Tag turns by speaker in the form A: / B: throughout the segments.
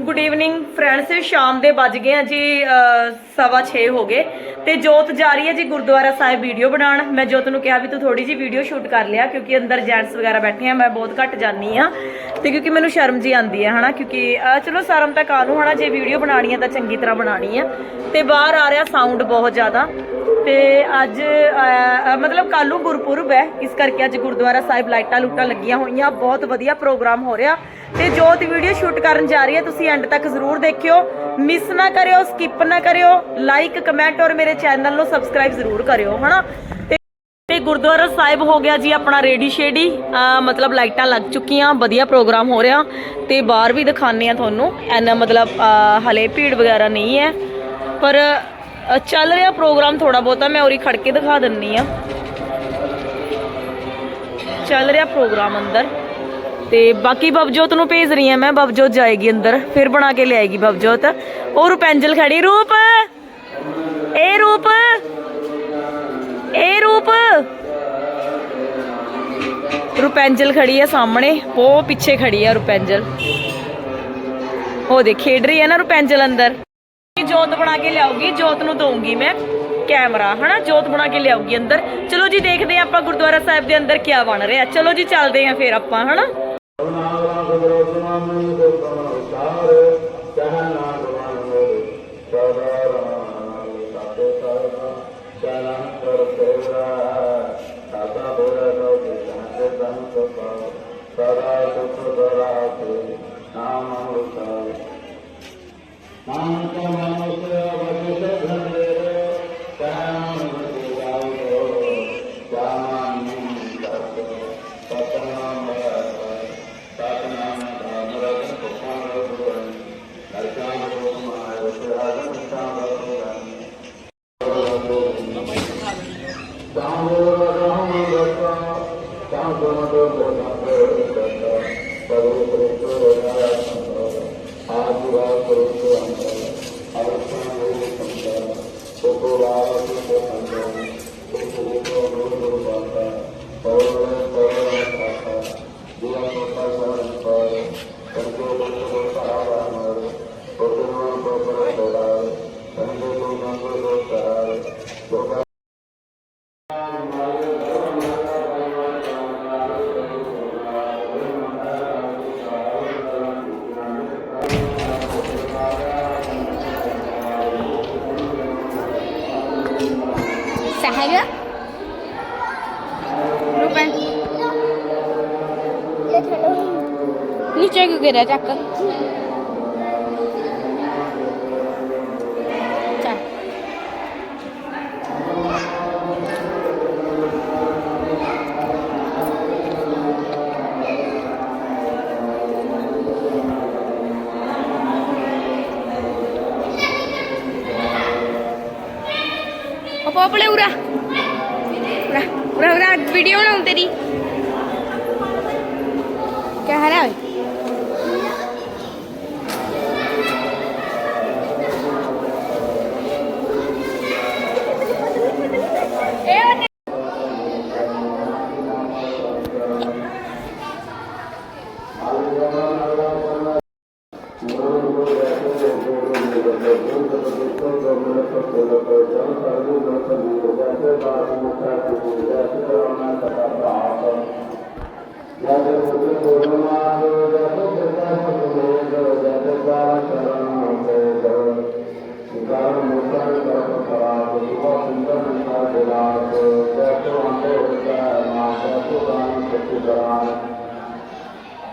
A: Good evening friends ਸ਼ਾਮ ਦੇ ਵੱਜ ਗਏ ਆ ਜੀ ਸਵਾ 6 ਹੋ ਗਏ ਤੇ ਜੋਤ ਜਾ ਰਹੀ ਹੈ ਜੀ ਗੁਰਦੁਆਰਾ ਸਾਹਿਬ ਵੀਡੀਓ ਬਣਾਉਣ। ਮੈਂ ਜੋਤ ਨੂੰ ਕਿਹਾ ਵੀ ਤੂੰ ਥੋੜੀ ਜੀ ਵੀਡੀਓ ਸ਼ੂਟ ਕਰ ਲਿਆ, ਕਿਉਂਕਿ ਅੰਦਰ ਜੈਂਟਸ ਵਗੈਰਾ ਬੈਠੇ ਆ ਮੈਂ ਬਹੁਤ ਘੱਟ ਜਾਂਦੀ ਆ ਤੇ ਕਿਉਂਕਿ ਮੈਨੂੰ ਸ਼ਰਮ ਜੀ ਆਉਂਦੀ ਹੈ, ਹਨਾ? ਕਿਉਂਕਿ ਚਲੋ ਸ਼ਰਮ ਤਾਂ ਕਾਹਨੂੰ, ਹਨਾ? ਜੇ ਵੀਡੀਓ ਬਣਾਉਣੀ ਹੈ ਤਾਂ ਚੰਗੀ ਤਰ੍ਹਾਂ ਬਣਾਉਣੀ ਆ ਤੇ ਬਾਹਰ ਆ ਰਿਹਾ ਸਾਊਂਡ ਬਹੁਤ ਜ਼ਿਆਦਾ। ਤੇ ਅੱਜ ਮਤਲਬ ਕੱਲ੍ਹ ਨੂੰ ਗੁਰਪੁਰਬ ਹੈ। ਇਸ ਕਰਕੇ ਅੱਜ ਗੁਰਦੁਆਰਾ ਸਾਹਿਬ ਲਾਈਟਾਂ ਲੂਟਾਂ ਲੱਗੀਆਂ ਹੋਈਆਂ। ਬਹੁਤ ਵਧੀਆ ਪ੍ਰੋਗਰਾਮ ਹੋ ਰਿਹਾ। ਤੇ ਜੋਤ ਵੀਡੀਓ ਸ਼ੂਟ ਕਰਨ ਜਾ ਰਹੀ ਹੈ, ਤੁਸੀਂ ਐਂਡ ਤੱਕ ਜ਼ਰੂਰ ਦੇਖਿਓ। ਮਿਸ ਨਾ ਕਰਿਓ ਸਕਿਪ ਨਾ ਕਰਿਓ ਲਾਈਕ ਕਮੈਂਟ ਔਰ ਮੇਰੇ ਚੈਨਲ ਨੂੰ ਸਬਸਕ੍ਰਾਈਬ ਜ਼ਰੂਰ ਕਰਿਓ, ਹਨਾ? ਤੇ ਤੇ ਗੁਰਦੁਆਰਾ ਸਾਹਿਬ ਹੋ ਗਿਆ ਜੀ ਆਪਣਾ ਰੇਡੀ ਸ਼ੇਡੀ ਮਤਲਬ ਲਾਈਟਾਂ ਲੱਗ ਚੁੱਕੀਆਂ, ਵਧੀਆ ਪ੍ਰੋਗਰਾਮ ਹੋ ਰਿਹਾ। ਤੇ ਬਾਹਰ ਵੀ ਦਿਖਾਣੇ ਆ ਤੁਹਾਨੂੰ। ਐਨਾ ਮਤਲਬ, ਅਹ ਹਲੇ ਭੀੜ ਵਗੈਰਾ ਨਹੀਂ ਹੈ। ਪਰ ਚੱਲ ਰਿਹਾ ਪ੍ਰੋਗਰਾਮ ਥੋੜਾ ਬਹੁਤਾ, ਮੈਂ ਉਰੀ ਖੜ ਕੇ ਦਿਖਾ ਦਿੰਨੀ ਆ ਚੱਲ ਰਿਹਾ ਪ੍ਰੋਗਰਾਮ ਅੰਦਰ। ਤੇ ਬਾਕੀ ਬਬਜੋਤ ਨੂੰ ਭੇਜ ਰਹੀ ਆ ਮੈਂ, ਬਬਜੋਤ ਜਾਏਗੀ ਅੰਦਰ, ਫਿਰ ਬਣਾ ਕੇ ਲਿਆਏਗੀ ਬਬਜੋਤ। ਉਹ ਰੂਪੈਂਜਲ ਖੜੀ, ਰੂਪ! ਇਹ ਰੂਪ! ਇਹ ਰੂਪ! ਰੂਪੈਂਜਲ ਖੜੀ ਆ ਸਾਹਮਣੇ ਉਹ ਪਿੱਛੇ ਖੜੀ ਆ ਰੂਪੈਂਜਲ ਉਹ ਦੇ ਖੇਡ ਰਹੀ ਹੈ ਨਾ ਰੂਪੈਂਜਲ ਅੰਦਰ। ਜੋਤ ਬਣਾ ਕੇ ਲਿਆਉਗੀ ਜੋਤ ਨੂੰ ਦਊਂਗੀ ਮੈਂ ਕੈਮਰਾ, ਹਨਾ? ਜੋਤ ਬਣਾ ਕੇ ਲਿਆਉਗੀ ਅੰਦਰ। ਚਲੋ ਜੀ, ਦੇਖਦੇ ਹਾਂ ਆਪਾਂ ਗੁਰਦੁਆਰਾ ਸਾਹਿਬ ਦੇ ਅੰਦਰ ਕੀ ਬਣ ਰਿਹਾ। ਚਲੋ ਜੀ, ਚੱਲਦੇ ਹਾਂ ਫਿਰ ਆਪਾਂ, ਹਨਾ?
B: கருணாகராகவர Sahara? Rupan. Ni cikgu ke dah cakap? popule video no entendi ¿qué?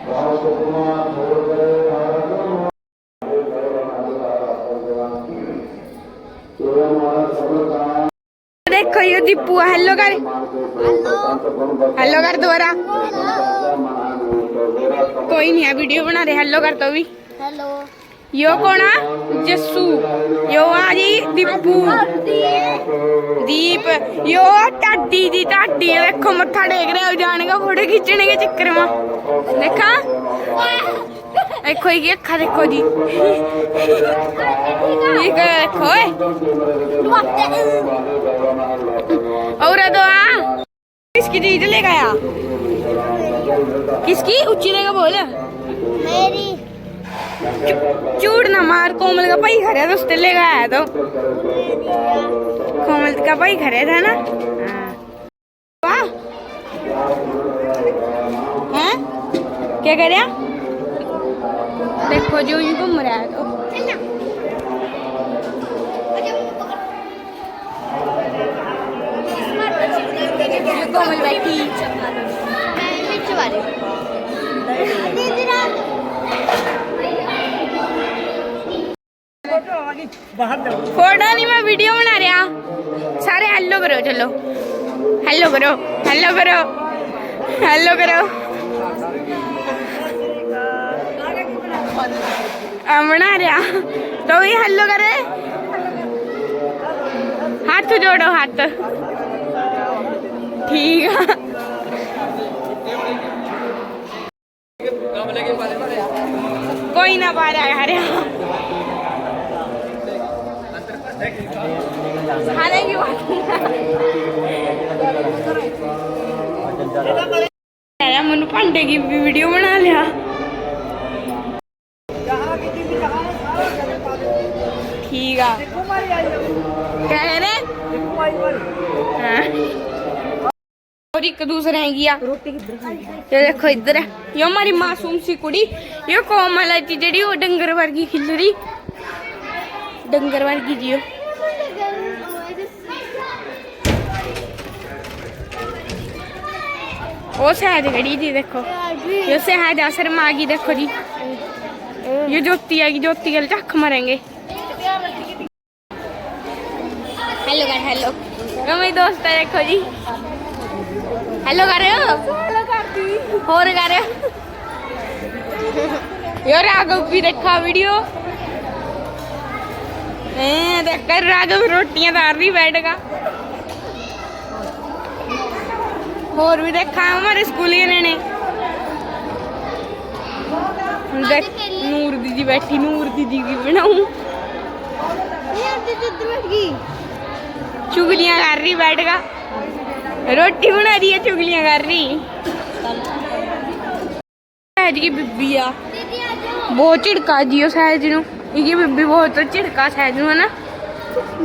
B: ਬਹੁਤ ਕੁਮਾਰ ਹੋਰ ਕਰੇ दीपू हेलो कर हेलो कर दोबारा कोई नहीं है वीडियो बना रहे हेलो कर तो भी
C: हेलो
B: यो कौन आ जस्सू यो आ जी दीपू दीप यो टाडी दी टाडी है देखो मत्था टेक रहे हो जाने का फोटो खींचने के चक्कर में देखा देखो ये अखा देखो जी ये देखो ओए और दो आ किसकी चीज़ ले गया किसकी ऊँची लेगा बोल
C: मेरी
D: चूड़ ना मार कोमल का भाई खड़ा था उसने लेगा आया तो कोमल का भाई खड़े था ना हाँ। वाह हैं क्या कह रहा ਦੇਖੋ ਜੀ ਉਹ ਘੁੰਮ ਰਿਹਾ ਹੈ ਉਹ ਕੋਮਲ ਬੈਠੀ ਮੈਂ ਵਿੱਚ ਵਾਲੇ। ਫੋਟੋ ਨਹੀਂ ਮੈਂ ਵੀਡੀਓ ਬਣਾ ਰਿਹਾ। ਸਾਰੇ ਹੈਲੋ ਕਰੋ ਚਲੋ। ਹੈਲੋ ਕਰੋ ਹੈਲੋ ਕਰੋ। ਹੈਲੋ ਕਰੋ। હમણાં રહ્યા તો એ હલ્લો કરે હાથ જોડો હાથ ઠીક કોઈ ના પાડે હારે હારે કી વાત મને પાંડે કી વિડીયો બના લ્યા ਵੀਡੀਓ ਬਣਾ ਲਿਆ ਠੀਕ ਆ ਕਹਿ ਰਹੇ ਹਾਂ और एक दूसरे हैं गया ये देखो इधर है ये हमारी मासूम सी कुड़ी ये कोमल है जी जेड़ी वो डंगर वर्गी खिलरी डंगर वर्गी जी वो। वो सहज खड़ी जी देखो ये सहज आसर मागी देखो जी ये ज्योति आएगी ज्योति के चख मरेंगे हेलो ਮੇਰੀ ਦੋਸਤ ਹੈ ਦੇਖੋ ਜੀ। ਹੈਲੋ ਕਰ ਰਹੇ ਹੋ? ਹੈਲੋ ਕਰਦੀ। ਹੋਰ ਕਰ ਰਹੇ ਹੋ? ਯਾਰ ਆਗੋ ਵੀ ਦੇਖਾ ਵੀਡੀਓ ਐ ਦੇਖ ਕਰ ਰਾਗਵ ਰੋਟੀਆਂ ਧਾਰ ਰਹੀ ਬੈਠਗਾ ਹੋਰ ਵੀ ਦੇਖਾ ਹਮਾਰੇ ਸਕੂਲੀਏ ਨੇ ਨੇ। ਦੇਖ ਨੂਰ ਦੀਦੀ ਬੈਠੀ ਨੂਰ ਦੀਦੀ ਕੀ ਬਣਾਉਂ। ਨੂਰ ਦੀਦੀ ਬੈਠ ਗਈ? की बनाऊं चुगलियां कर रही बैठेगा रोटी बना रही है चुगलियां कर रही सहज की बीबी आ बहुत झिड़का जी सहज नु ये बीबी बहुत झिड़का सहज नु है ना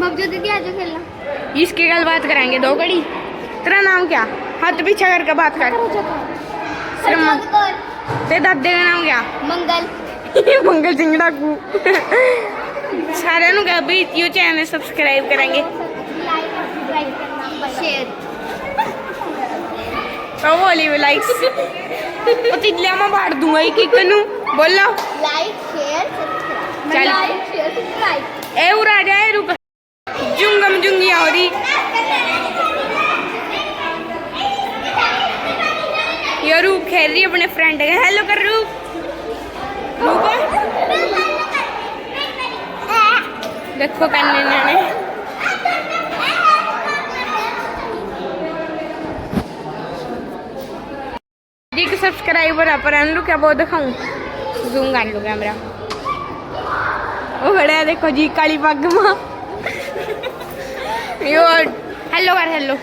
C: दीदी आज खेलना
D: इसकी गल बात करेंगे दो घड़ी तेरा नाम क्या हाथ पीछे करके बात कर शर्मा ते दादे का नाम क्या
C: मंगल
D: मंगल ਸਿੰਘ ਡਾਕੂ ਸਾਰਿਆਂ ਨੂੰ ਕਹਿ ਵੀ ਯੂ ਚੈਨਲ ਸਬਸਕ੍ਰਾਈਬ ਕਰਾਂਗੇ
C: like share.
D: ਉਹ ਵਾਲੀ ਲਾਈਕਸ ਉਹ ਤਿੱਲਿਆ ਮੈਂ ਵਾੜ ਦੂੰਗਾ ਇੱਕ ਇੱਕ ਨੂੰ। ਬੋਲੋ।
C: Like, share,
D: subscribe.
C: ਚੱਲ। Like, share,
D: subscribe. ਉਰਾ ਜਾ ਇਹ ਰੁਕ। ਜੁੰਗਮ ਜੁੰਗੀਆਂ ਹੋਰੀ ਯਾ ਰੂਪ ਖੇਡ ਰਹੀ ਆਪਣੇ ਫਰੈਂਡ ਹੈ ਹੈਲੋ ਕਰ ਰੂਪ ਰੂਪ ਦੇਖੋ ਕੰਨੇ ਨੇ सब्सक्राइबर है पर अनु क्या वो दिखाऊं जूम कर लो कैमरा वो खड़ा है देखो जी काली पग मां यो हेलो कर हेलो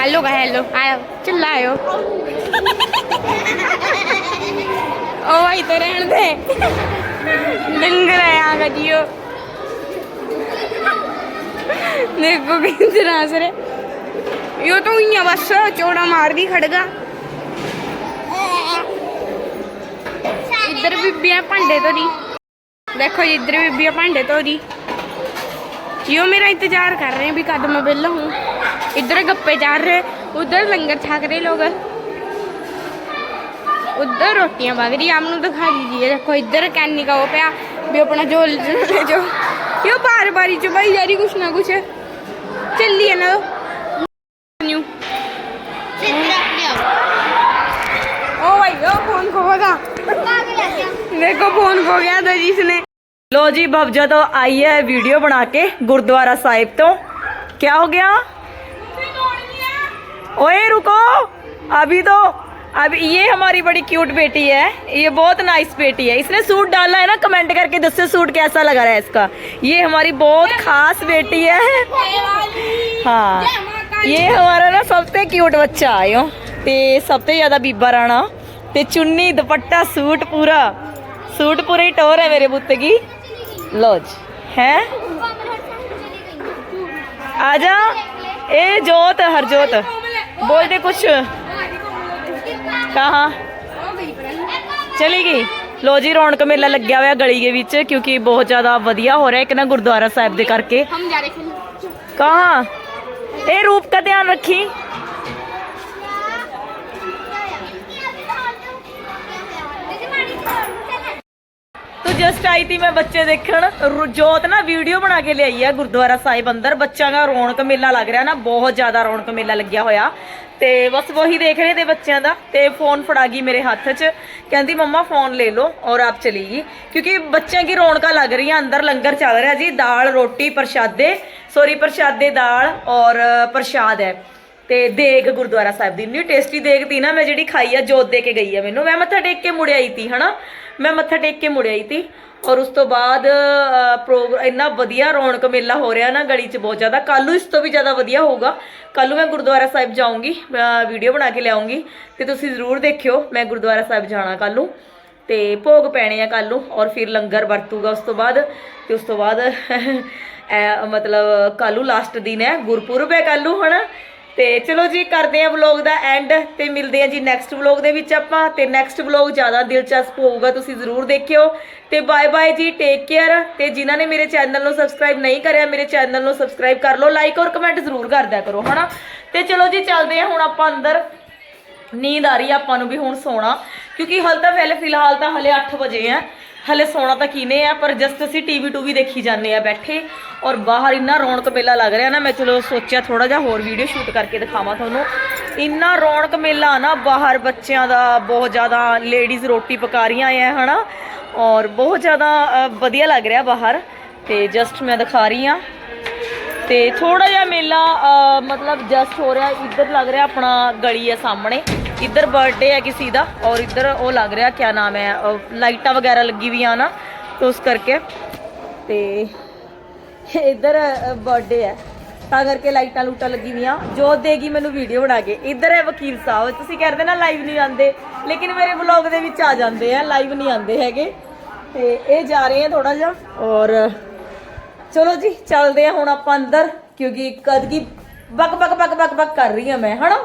D: हेलो का हेलो आयो चिल्लायो ओ भाई तो रहने दे डंगर है यहाँ का जियो देखो किधर हंस रहे यो तो इया बस चौड़ा मार दी खड़गा ਇੱਧਰ ਬੀਬੀਆਂ ਭਾਂਡੇ ਧੋ ਰਹੀ ਦੇਖੋ ਜੀ, ਇੱਧਰ ਬੀਬੀਆਂ ਭਾਂਡੇ ਧੋ ਰਹੀ ਜਿਉ ਮੇਰਾ ਇੰਤਜ਼ਾਰ ਕਰ ਰਹੇ ਵੀ ਕਦ ਮੈਂ ਵਿਹਲਾ ਹੂੰ ਇੱਧਰ ਗੱਪੇ ਚਾਰ ਰਹੇ, ਉਧਰ ਲੰਗਰ ਛਕ ਰਹੇ ਲੋਕ। ਉਧਰ ਰੋਟੀਆਂ ਵਗ ਰਹੀ ਆਮ ਨੂੰ ਦਿਖਾ ਦੀਏ ਦੇਖੋ, ਇੱਧਰ ਕੈਨੀ ਕਾ ਉਹ ਪਿਆ ਵੀ ਆਪਣਾ ਝੋਲ ਲੈ ਜੋ। ਇਹ ਬਾਰ ਬਾਰੀ ਚ ਭਾਈ ਜਾਰੀ ਕੁਛ ਨਾ ਕੁਛ। ਚੱਲੀ ਇਹਨਾਂ देखो फोन खो गया था जिसने
A: ਲੋ ਜੀ ਬਬਜਾ ਤੋਂ ਆਈ ਹੈ ਵੀਡੀਓ ਬਣਾ ਕੇ ਗੁਰਦੁਆਰਾ ਸਾਹਿਬ ਤੋਂ क्या हो गया ओए रुको अभी तो अब ये हमारी बड़ी क्यूट बेटी है ये बहुत नाइस बेटी है इसने सूट डाला है ना कमेंट करके दस्से सूट कैसा लगा रहा है इसका ये हमारी बहुत खास बेटी है हाँ ये हमारा ना सबसे क्यूट बच्चा आयो ਤੇ ਸਭ ਤੋਂ ਜ਼ਿਆਦਾ ਬੀਬਾ ਰਾਣਾ ਤੇ ਚੁੰਨੀ ਦੁਪੱਟਾ ਸੂਟ ਪੂਰਾ ਸੂਟ ਪੂਰੀ ਟੋਰ ਹੈ ਮੇਰੇ ਪੁੱਤ ਕੀ ਲੋ ਜੀ ਹੈ ਆ ਜਾ ਇਹ ਜੋਤ ਹਰਜੋਤ ਬੋਲਦੇ ਕੁਛ ਕਹਾ ਚਲੀ ਗਈ ਲੋ ਜੀ ਰੌਣਕ ਮੇਲਾ ਲੱਗਿਆ ਹੋਇਆ ਗਲੀ ਦੇ ਵਿੱਚ ਕਿਉਂਕਿ ਬਹੁਤ ਜ਼ਿਆਦਾ ਵਧੀਆ ਹੋ ਰਿਹਾ ਇੱਕ ਨਾ ਗੁਰਦੁਆਰਾ ਸਾਹਿਬ ਦੇ ਕਰਕੇ
B: हम जा रहे खेलने
A: ਕਹਾ ਇਹ ਰੂਪ ਦਾ ਧਿਆਨ ਰੱਖੀ ਤੂੰ ਜਸਟ ਆਈ ਤੀ ਮੈਂ ਬੱਚੇ ਦੇਖਣ। ਰ- ਜੋਤ ਨਾ ਵੀਡੀਓ ਬਣਾ ਕੇ ਲਿਆਈ ਆ ਗੁਰਦੁਆਰਾ ਸਾਹਿਬ ਅੰਦਰ। ਬੱਚਿਆਂ ਦਾ ਰੌਣਕ ਮੇਲਾ ਲੱਗ ਰਿਹਾ ਨਾ, ਬਹੁਤ ਜ਼ਿਆਦਾ ਰੌਣਕ ਮੇਲਾ ਲੱਗਿਆ ਹੋਇਆ। ਤੇ ਬਸ ਵਹੀ ਦੇਖ ਰਹੇ ਤੇ ਬੱਚਿਆਂ ਦਾ। ਤੇ ਫੋਨ ਫੜਾ ਗਈ ਮੇਰੇ ਹੱਥ 'ਚ। ਕਹਿੰਦੀ, ਮੰਮਾ ਫੋਨ ਲੈ ਲਓ ਔਰ ਆਪ ਚਲੀ ਗਈ। ਕਿਉਂਕਿ ਬੱਚਿਆਂ ਦੀ ਰੌਣਕਾਂ ਲੱਗ ਰਹੀਆਂ, ਅੰਦਰ ਲੰਗਰ ਚੱਲ ਰਿਹਾ ਜੀ। ਦਾਲ, ਰੋਟੀ, ਪ੍ਰਸ਼ਾਦੇ। ਸੋਰੀ ਪ੍ਰਸ਼ਾਦੇ, ਦਾਲ ਔਰ ਪ੍ਰਸ਼ਾਦ ਹੈ। ਤੇ ਦੇਗ ਗੁਰਦੁਆਰਾ ਸਾਹਿਬ ਦੀ। ਇੰਨੀ ਟੇਸਟੀ ਦੇਗ ਤੀ ਨਾ ਮੈਂ ਜਿਹੜੀ ਖਾਈ ਆ, ਜੋਤ ਦੇ ਕੇ ਗਈ ਆ ਮੈਨੂੰ। ਮੈਂ ਮੱਥਾ ਟੇਕ ਕੇ ਮੁੜਿਆਈ ਤੀ, ਹਨਾ? ਮੈਂ ਮੱਥਾ ਟੇਕ ਕੇ ਮੁੜਿਆ ਹੀ ਤੀ ਔਰ ਉਸ ਤੋਂ ਬਾਅਦ ਪ੍ਰੋਗਰਾਮ ਇੰਨਾ ਵਧੀਆ ਰੌਣਕ ਮੇਲਾ ਹੋ ਰਿਹਾ ਨਾ ਗਲੀ 'ਚ ਬਹੁਤ ਜ਼ਿਆਦਾ। ਕੱਲ ਨੂੰ ਇਸ ਤੋਂ ਵੀ ਜ਼ਿਆਦਾ ਵਧੀਆ ਹੋਊਗਾ। ਕੱਲ ਨੂੰ ਮੈਂ ਗੁਰਦੁਆਰਾ ਸਾਹਿਬ ਜਾਊਂਗੀ ਵੀਡੀਓ ਬਣਾ ਕੇ ਲਿਆਉਂਗੀ ਤੇ ਤੁਸੀਂ ਜ਼ਰੂਰ ਦੇਖਿਓ, ਮੈਂ ਗੁਰਦੁਆਰਾ ਸਾਹਿਬ ਜਾਣਾ ਕੱਲ ਨੂੰ। ਤੇ ਭੋਗ ਪੈਣੇ ਆ ਕੱਲ ਨੂੰ ਔਰ ਫਿਰ ਲੰਗਰ ਵਰਤੂਗਾ ਉਸ ਤੋਂ ਬਾਅਦ। ਤੇ ਉਸ ਤੋਂ ਬਾਅਦ ਐ ਮਤਲਬ ਕੱਲ ਨੂੰ ਲਾਸਟ ਦਿਨ ਹੈ, ਗੁਰਪੁਰਬ ਹੈ ਕੱਲ ਨੂੰ, ਹਨਾ? ਤੇ ਚਲੋ ਜੀ, ਕਰਦੇ ਆ ਵਲੌਗ ਦਾ ਐਂਡ ਤੇ ਮਿਲਦੇ ਆ ਜੀ ਨੈਕਸਟ ਵਲੌਗ ਦੇ ਵਿੱਚ ਆਪਾਂ। ਤੇ ਨੈਕਸਟ ਵਲੌਗ ਜ਼ਿਆਦਾ ਦਿਲਚਸਪ ਹੋਊਗਾ, ਤੁਸੀਂ ਜ਼ਰੂਰ ਦੇਖਿਓ। ਤੇ ਬਾਏ ਬਾਏ ਜੀ ਟੇਕ ਕੇਅਰ ਤੇ ਜਿਨ੍ਹਾਂ ਨੇ ਮੇਰੇ ਚੈਨਲ ਨੂੰ ਸਬਸਕ੍ਰਾਈਬ ਨਹੀਂ ਕਰਿਆ, ਮੇਰੇ ਚੈਨਲ ਨੂੰ ਸਬਸਕ੍ਰਾਈਬ ਕਰ ਲਓ ਲਾਈਕ ਔਰ ਕਮੈਂਟ ਜ਼ਰੂਰ ਕਰ ਦਿਆ ਕਰੋ, ਹਨਾ? ਤੇ ਚਲੋ ਜੀ, ਚੱਲਦੇ ਆ ਹੁਣ ਆਪਾਂ ਅੰਦਰ। ਨੀਂਦ ਆ ਰਹੀ ਆ ਆਪਾਂ ਨੂੰ ਵੀ ਹੁਣ ਸੋਣਾ, ਕਿਉਂਕਿ ਹਲ ਤਾਂ ਪਹਿਲੇ ਫਿਲਹਾਲ ਤਾਂ ਹਲੇ 8 ਵਜੇ ਆ ਹਲੇ ਸੋਣਾ ਤਾਂ ਕਿਨੇ ਆ, ਪਰ ਜਸਟ ਅਸੀਂ ਟੀਵੀ ਟੂ ਵੀ ਦੇਖੀ ਜਾਂਦੇ ਆ ਬੈਠੇ ਔਰ ਬਾਹਰ ਇੰਨਾ ਰੌਣਕ ਮੇਲਾ ਲੱਗ ਰਿਹਾ ਨਾ, ਮੈਂ ਚਲੋ ਸੋਚਿਆ ਥੋੜਾ ਜਿਹਾ ਹੋਰ ਵੀਡੀਓ ਸ਼ੂਟ ਕਰਕੇ ਦਿਖਾਵਾਂ ਤੁਹਾਨੂੰ। ਇੰਨਾ ਰੌਣਕ ਮੇਲਾ ਨਾ, ਬਾਹਰ ਬੱਚਿਆਂ ਦਾ ਬਹੁਤ ਜ਼ਿਆਦਾ ਲੇਡੀਜ਼ ਰੋਟੀ ਪਕਾ ਰਹੀਆਂ ਆ ਹਨਾ? ਔਰ ਬਹੁਤ ਜ਼ਿਆਦਾ ਵਧੀਆ ਲੱਗ ਰਿਹਾ ਬਾਹਰ। ਤੇ ਜਸਟ ਮੈਂ ਦਿਖਾ ਰਹੀ ਆ ਤੇ ਥੋੜਾ ਜਿਹਾ ਮੇਲਾ ਮਤਲਬ ਜਸਟ ਹੋ ਰਿਹਾ, ਇੱਧਰ ਲੱਗ ਰਿਹਾ ਆਪਣਾ ਗਲੀ ਹੈ ਸਾਹਮਣੇ। ਇੱਧਰ ਬਰਥਡੇ ਹੈ ਕਿਸੇ ਦਾ ਔਰ ਇੱਧਰ ਉਹ ਲੱਗ ਰਿਹਾ, ਕਿਆ ਨਾਮ ਹੈ ਲਾਈਟਾਂ ਵਗੈਰਾ ਲੱਗੀ ਵੀਆਂ ਨਾ, ਤੇ ਉਸ ਕਰਕੇ। ਤੇ ਇੱਧਰ ਬਰਥਡੇ ਹੈ, ਤਾਂ ਕਰਕੇ ਲਾਈਟਾਂ ਲੂਟਾਂ ਲੱਗੀ ਵੀਆਂ। ਜੋ ਦੇਗੀ ਮੈਨੂੰ ਵੀਡੀਓ ਬਣਾ ਕੇ। ਇੱਧਰ ਹੈ ਵਕੀਲ ਸਾਹਿਬ, ਤੁਸੀਂ ਕਹਿੰਦੇ ਨਾ ਲਾਈਵ ਨਹੀਂ ਆਉਂਦੇ, ਲੇਕਿਨ ਮੇਰੇ ਵਲੌਗ ਦੇ ਵਿੱਚ ਆ ਜਾਂਦੇ ਆ ਲਾਈਵ ਨਹੀਂ ਆਉਂਦੇ ਹੈਗੇ। ਤੇ ਇਹ ਜਾ ਰਹੇ ਆ ਥੋੜਾ ਜਿਹਾ, ਔਰ ਚਲੋ ਜੀ, ਚੱਲਦੇ ਆ ਹੁਣ ਆਪਾਂ ਅੰਦਰ, ਕਿਉਂਕਿ ਕਦ ਕੀ ਬਕ ਬਕ ਬਕ ਬਕ ਬਕ ਕਰ ਰਹੀ ਆ ਮੈਂ, ਹਨਾ?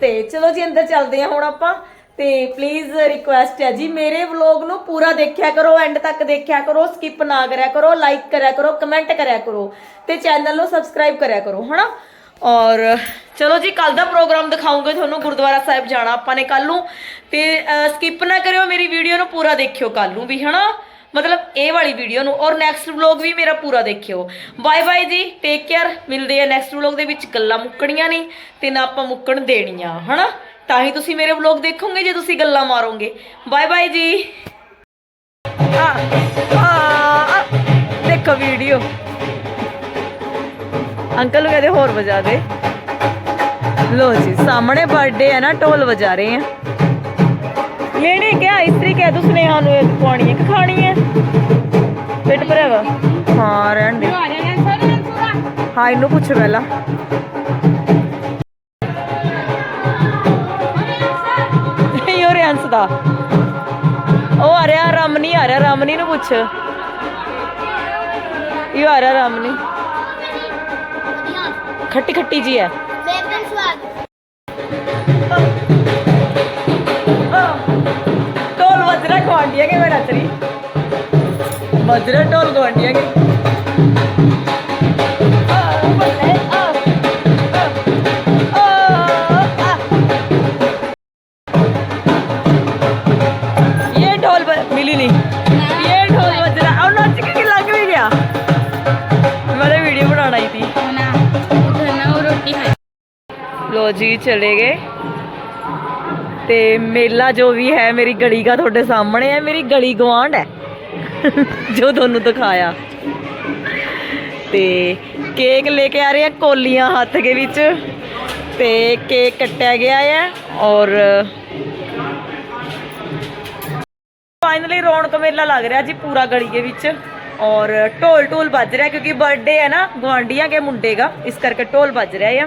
A: ਤੇ ਚਲੋ ਜੀ, ਅੰਦਰ ਚੱਲਦੇ ਆ ਹੁਣ ਆਪਾਂ। ਤੇ ਪਲੀਜ਼ ਰਿਕੁਐਸਟ ਹੈ ਜੀ, ਮੇਰੇ ਵਲੌਗ ਨੂੰ ਪੂਰਾ ਦੇਖਿਆ ਕਰੋ ਐਂਡ ਤੱਕ ਦੇਖਿਆ ਕਰੋ ਸਕਿਪ ਨਾ ਕਰਿਆ ਕਰੋ ਲਾਈਕ ਕਰਿਆ ਕਰੋ ਕਮੈਂਟ ਕਰਿਆ ਕਰੋ, ਤੇ ਚੈਨਲ ਨੂੰ ਸਬਸਕ੍ਰਾਈਬ ਕਰਿਆ ਕਰੋ, ਹਨਾ? ਔਰ ਚਲੋ ਜੀ ਕੱਲ ਦਾ ਪ੍ਰੋਗਰਾਮ ਦਿਖਾਉਂਗੇ ਤੁਹਾਨੂੰ, ਗੁਰਦੁਆਰਾ ਸਾਹਿਬ ਜਾਣਾ ਆਪਾਂ ਨੇ ਕੱਲ ਨੂੰ। ਤੇ ਸਕਿਪ ਨਾ ਕਰਿਓ ਮੇਰੀ ਵੀਡੀਓ ਨੂੰ, ਪੂਰਾ ਦੇਖਿਓ ਕੱਲ ਨੂੰ ਵੀ, ਹਨਾ? ਮਤਲਬ ਇਹ ਵਾਲੀ ਵੀਡੀਓ ਨੂੰ ਔਰ ਨੈਕਸਟ ਵਲੌਗ ਵੀ ਮੇਰਾ ਪੂਰਾ ਦੇਖਿਓ। ਬਾਏ ਬਾਏ ਜੀ ਟੇਕ ਕੇਅਰ ਮਿਲਦੇ ਆ ਨੈਕਸਟ ਵਲੌਗ ਦੇ ਵਿੱਚ। ਗੱਲਾਂ ਮੁੱਕਣੀਆਂ ਨਹੀਂ ਤੇ ਨਾ ਆਪਾਂ ਮੁੱਕਣ ਦੇਣੀਆਂ, ਹਨਾ? ਤਾਂ ਹੀ ਤੁਸੀਂ ਮੇਰੇ ਵਲੌਗ ਦੇਖੋਗੇ ਜੇ ਤੁਸੀਂ ਗੱਲਾਂ ਮਾਰੋਗੇ। ਬਾਏ ਬਾਏ ਜੀ। ਆ ਆ ਦੇਖੋ ਵੀਡੀਓ ਅੰਕਲ ਨੂੰ ਕਹਿੰਦੇ ਹੋਰ ਵਜਾ ਦੇ। ਲੋ ਜੀ, ਸਾਹਮਣੇ ਬਰਥਡੇ ਹੈ ਨਾ, ਢੋਲ ਵਜਾ ਰਹੇ ਆ। ਲੈਣੇ ਕਿਆ ਇਸਤਰੀ ਕਹਿ ਤੂੰ ਸੁਨੇਹਾ ਨੂੰ ਇੱਕ ਪਾਣੀ ਇੱਕ ਖਾਣੀ ਹੈ ਪੇਟ ਭਰਿਆ ਵਾ ਹਾਂ ਰਹਿਣ ਦੇ
B: आ रहे हैं सर पूरा
A: ਹਾਂ ਇਹਨੂੰ ਪੁੱਛ ਪਹਿਲਾਂ ਇਹ ਹੋ ਰਿਹਾ ਦਾ ਉਹ ਆ ਰਿਹਾ ਰਮਨੀ ਆ ਰਿਹਾ ਰਮਨੀ ਨੂੰ ਪੁੱਛ ਇਹ ਆ ਰਿਹਾ ਰਮਨੀ ਖੱਟੀ ਖੱਟੀ ਜੀ ਹੈ
C: बेकन स्वाद
A: गोंडिया के मैं नच रही मजरा टोल गोंडिया ढोल मिली गया मैंने वीडियो बनाना ही जी चले गए ਤੇ ਮੇਲਾ ਜੋ ਵੀ ਹੈ, ਮੇਰੀ ਗਲੀ ਦਾ ਤੁਹਾਡੇ ਸਾਹਮਣੇ ਹੈ, ਮੇਰੀ ਗਲੀ ਗਵਾਂਢ ਹੈ। ਜੋ ਤੁਹਾਨੂੰ ਦਿਖਾਇਆ। ਤੇ ਕੇਕ ਲੈ ਕੇ ਆ ਰਹੇ ਆ ਕੋਲੀਆਂ ਹੱਥ ਦੇ ਵਿੱਚ। ਤੇ ਕੇਕ ਕੱਟਿਆ ਗਿਆ ਹੈ ਔਰ ਫਾਈਨਲੀ ਰੌਣਕ ਮੇਲਾ ਲੱਗ ਰਿਹਾ ਜੀ ਪੂਰਾ ਗਲੀ ਦੇ ਵਿੱਚ। ਔਰ ਢੋਲ ਢੋਲ ਵੱਜ ਰਿਹਾ ਕਿਉਂਕਿ ਬਰਥਡੇ ਹੈ ਨਾ ਗਵਾਂਢੀਆਂ ਕੇ ਮੁੰਡੇ ਦਾ ਇਸ ਕਰਕੇ ਢੋਲ ਵੱਜ ਰਿਹਾ ਹੈ